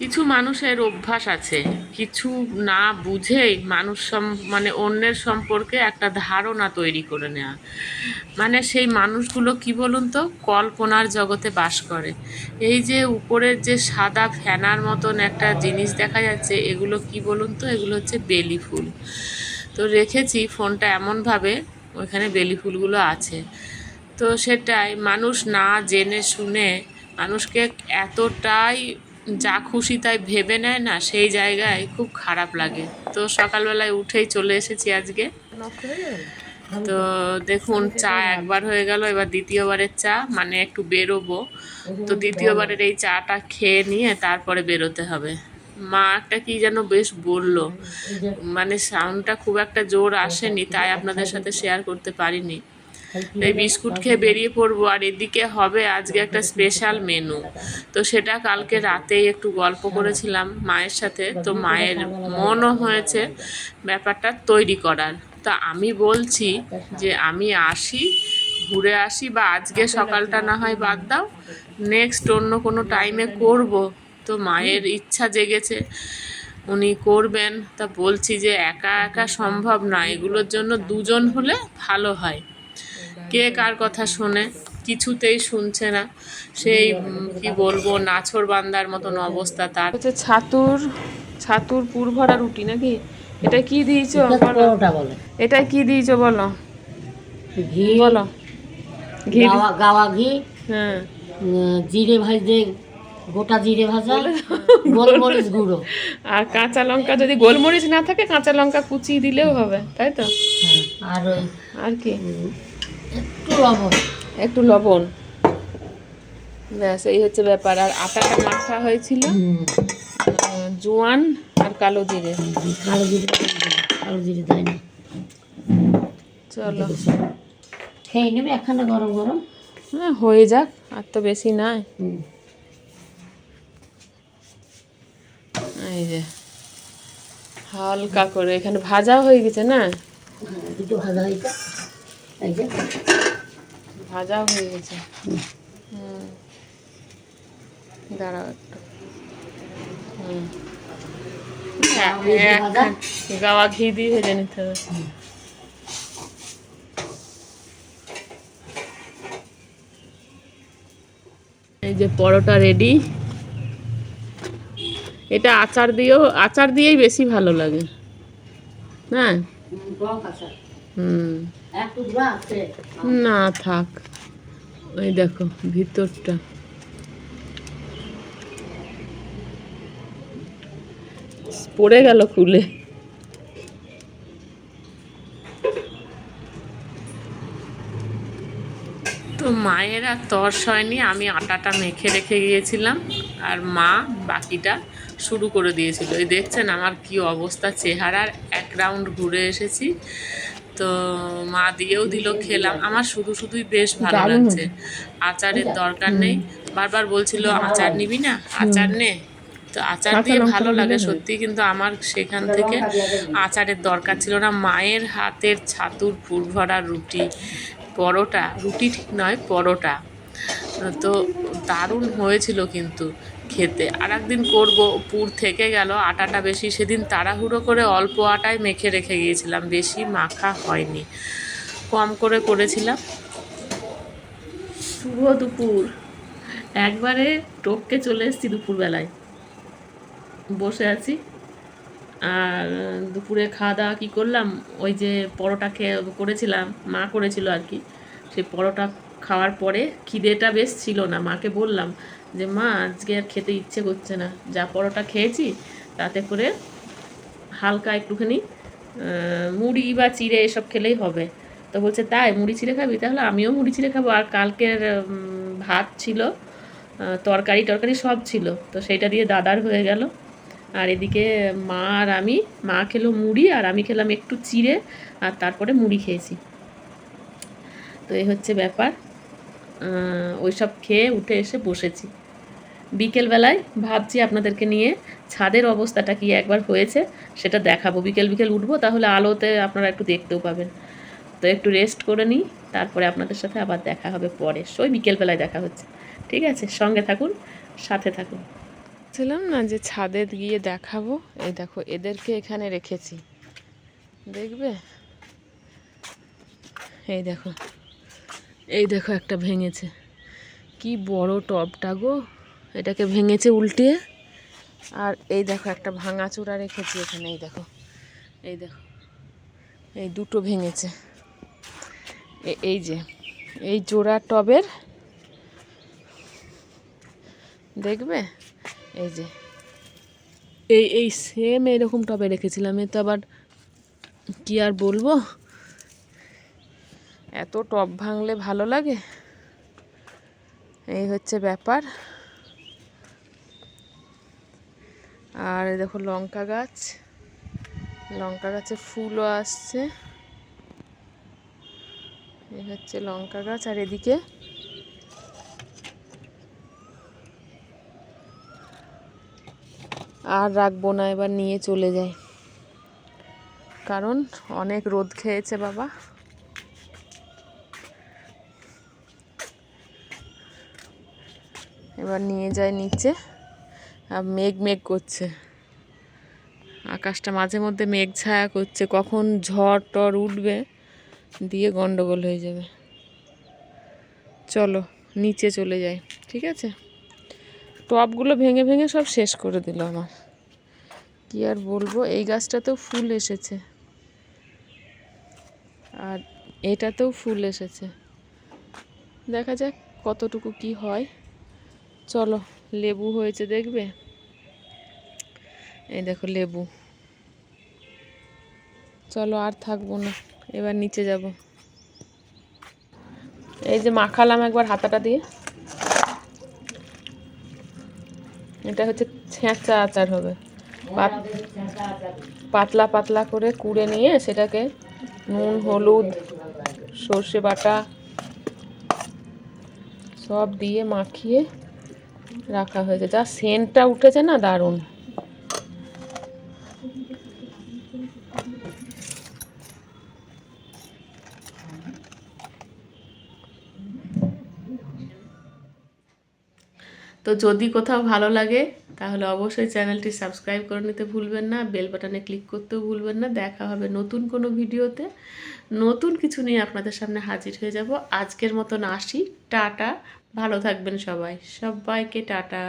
কিছু মানুষের অভ্যাস আছে। কিছু না বুঝেই মানুষ মানে অন্যের সম্পর্কে একটা ধারণা তৈরি করে নেওয়া মানে সেই মানুষগুলো কি বলুন তো? কল্পনার জগতে বাস করে। এই যে উপরের যে সাদা ফ্যানার মতন একটা জিনিস দেখা যাচ্ছে, এগুলো কি বলুন তো? এগুলো হচ্ছে বেলি ফুল। তো রেখেছি ফোনটা এমনভাবে, ওইখানে বেলি ফুলগুলো আছে। তো সেটাই, মানুষ না জেনে শুনে মানুষকে এতটাই যা খুশি তাই ভেবে নেয় না, সেই জায়গায় খুব খারাপ লাগে। তো সকালবেলায় উঠেই চলে এসেছি আজকে। তো দেখুন, চা একবার হয়ে গেল, এবার দ্বিতীয়বারের চা মানে একটু বেরোবো। তো দ্বিতীয়বারের এই চাটা খেয়ে নিয়ে তারপরে বেরোতে হবে। মা একটা কি যেন বেশ বলল। মানে সাউন্ডটা খুব একটা জোর আসেনি, তাই আপনাদের সাথে শেয়ার করতে পারিনি। এই বিস্কুট খেয়ে বেরিয়ে পড়ব। আর এদিকে হবে আজকে একটা স্পেশাল মেনু তো সেটা কালকে রাতেই একটু গল্প করেছিলাম মায়ের সাথে। তো মায়ের মনও হয়েছে ব্যাপারটা তৈরি করার। তা আমি বলছি যে আমি আসি, ঘুরে আসি বা আজকে সকালটা না হয় বাদ দাও। নেক্সট অন্য কোনো টাইমে করব। তো মায়ের ইচ্ছা জেগেছে। উনি করবেন। তা বলছি যে একা একা সম্ভব না। এগুলোর জন্য দুজন হলে ভালো হয়। কে কার কথা শোনে কিছুতেই শুনছে না। সেই কি বলব নাছর বান্দার মতন অবস্থা তার। হচ্ছে ছাতুর ছাতুর পুর ভরা রুটি নাকি? এটা কি দিয়েছ এটা এটা কি দিয়েছ বলো? ঘি বলো। ঘি গাওয়া গাওয়া ঘি হ্যাঁ। জিরে ভাজতে গোটা জিরে ভাজা গোলমরিচ গুঁড়ো। আর কাঁচা লঙ্কা যদি গোলমরিচ না থাকে কাঁচা লঙ্কা কুচি দিলেও হবে তাই তো? হ্যাঁ, আর আর কি? একটু লবণ। একটু লবণ। ব্যাস এই হচ্ছে ব্যাপার। আর আটাটা মাখা হয়েছিল। জোয়ান আর কালো জিরে। কালো জিরে কালো জিরে দেয় না। চলো। খেয়ে নেবে একখানা গরম গরম? হ্যাঁ হয়ে যাক আর তো বেশি নাই। এই যে হালকা করে। এখানে ভাজা হয়ে গেছে না? হ্যাঁ, দুটো ভাজা হয়েছে। এই যে ভাজা হয়ে গেছে। হুম। দাঁড়াও একটু। হুম। হ্যাঁ? এক- গাওয়া ঘি দিয়ে ভেজে নিতে হবে। এই যে পরোটা রেডি এটা আচার দিয়েও আচার দিয়েই বেশি ভালো লাগে। হ্যাঁ? হুম, না, থাক। ওই দেখো, ভিতরটা। পড়ে গেল খুলে। তো মায়ের আর তর্স হয়নি, আমি আটাটা মেখে রেখে গিয়েছিলাম, আর মা বাকিটা শুরু করে দিয়েছিল। এই দেখছেন আমার কি অবস্থা, চেহারার এক রাউন্ড ঘুরে এসেছি। তো মা দিয়েও দিল খেলাম। আমার শুধু শুধুই বেশ ভালো লাগছে। আচারের দরকার নেই। বারবার বলছিল আচার নিবি না? আচার নে। তো আচার দিয়ে ভালো লাগে সত্যি কিন্তু আমার সেখান থেকে আচারের দরকার ছিল না। মায়ের হাতের ছাতুর পুর ভরা রুটি পরোটা। রুটি ঠিক নয় পরোটা। তো দারুণ হয়েছিল কিন্তু। খেতে। আর একদিন করব, পুর থেকে গেল, আটাটা বেশি। সেদিন তাড়াহুড়ো করে অল্প আটায় মেখে রেখে গিয়েছিলাম, বেশি মাখা হয়নি। কম করে করেছিলাম। শুভ দুপুর। একবারে টপকে চলে এসেছি দুপুরবেলায়। বসে আছি। আর দুপুরে খাওয়া দাওয়া কী করলাম? ওই যে পরোটা খেয়ে করেছিলাম, মা করেছিল আর কি। সেই পরোটা খাওয়ার পরে খিদেটা বেশ ছিল না। মাকে বললাম যে, মা, আজকে আর খেতে ইচ্ছে করছে না। যা পরোটা খেয়েছি, তাতে করে হালকা একটুখানি মুড়ি বা চিড়ে এসব খেলেই হবে। তো বলছে, তাই? মুড়ি চিড়ে খাবি? তাহলে আমিও মুড়ি চিড়ে খাব। আর কালকের ভাত ছিল তরকারি, টরকারি সব ছিল। তো সেইটা দিয়ে দাদার হয়ে গেল। আর এদিকে মা আর আমি, মা খেলো মুড়ি আর আমি খেলাম একটু চিড়ে আর তারপরে মুড়ি খেয়েছি। তো এই হচ্ছে ব্যাপার। ওই সব খেয়ে উঠে এসে বসেছি। বিকেলবেলায় ভাবছি আপনাদেরকে নিয়ে ছাদের অবস্থাটা কি একবার হয়েছে সেটা দেখাবো। বিকেল বিকেল উঠবো, তাহলে আলোতে আপনারা একটু দেখতেও পাবেন। তো একটু রেস্ট করে নিই, তারপরে আপনাদের সাথে আবার দেখা হবে পরে। ওই বিকেলবেলায় দেখা হচ্ছে। ঠিক আছে? সঙ্গে থাকুন, সাথে থাকুন। ছিলাম না যে ছাদে গিয়ে দেখাবো। এই দেখো, এদেরকে এখানে রেখেছি। দেখবে? এই দেখো। এই দেখো একটা ভেঙেছে। কি বড় টবটা গো। এটাকে ভেঙেছে উল্টিয়ে। আর এই দেখো একটা ভাঙাচোরা রেখেছি এখানে, এই দেখো। এই দেখো, এই দুটো ভেঙেছে। এই যে, এই জোড়া টবের, দেখবে? এই যে, এই এই সেম এরকম টবে রেখেছিলাম। এ তো আবার কি আর বলব? এত টব ভাঙলে ভালো লাগে? এই হচ্ছে ব্যাপার। আর দেখো লঙ্কা গাছ। লঙ্কা গাছে ফুলও আসছে। এই হচ্ছে লঙ্কা গাছ আর এদিকে আর রাখব না, এবার নিয়ে চলে যাই। কারণ অনেক রোদ খেয়েছে বাবা। এবার নিয়ে যায় নিচে আর মেঘ মেঘ করছে। আকাশটা মাঝে মধ্যে মেঘ ছায়া করছে, কখন ঝড় টর উঠবে দিয়ে গন্ডগোল হয়ে যাবে। চলো, নিচে চলে যাই, ঠিক আছে? টবগুলো ভেঙে ভেঙে সব শেষ করে দিল আমার। কি আর বলব, এই গাছটাতেও ফুল এসেছে। আর এটাতেও ফুল এসেছে। দেখা যাক কতটুকু কি হয়। চলো, লেবু হয়েছে দেখবে? এই দেখো লেবু। চলো আর থাকব না, এবার নিচে যাব। এই যে মাখালাম একবার হাতাটা দিয়ে। এটা হচ্ছে ছেঁচা আচার হবে। পাত- পাতলা পাতলা করে কুড়ে নিয়ে সেটাকে নুন, হলুদ, সর্ষে বাটা সব দিয়ে মাখিয়ে রাখা হয়েছে। যা সেন্টটা উঠেছে না, দারুণ। তো যদি কোথাও ভালো লাগে, তাহলে অবশ্যই চ্যানেলটি সাবস্ক্রাইব করে নিতে ভুলবেন না, বেল বাটনে ক্লিক করতেও ভুলবেন না। দেখা হবে নতুন কোনো ভিডিওতে। নতুন কিছু নিয়ে আপনাদের সামনে হাজির হয়ে যাব। আজকের মতন আসি। টাটা। ভালো থাকবেন সবাই। সবাইকে টাটা।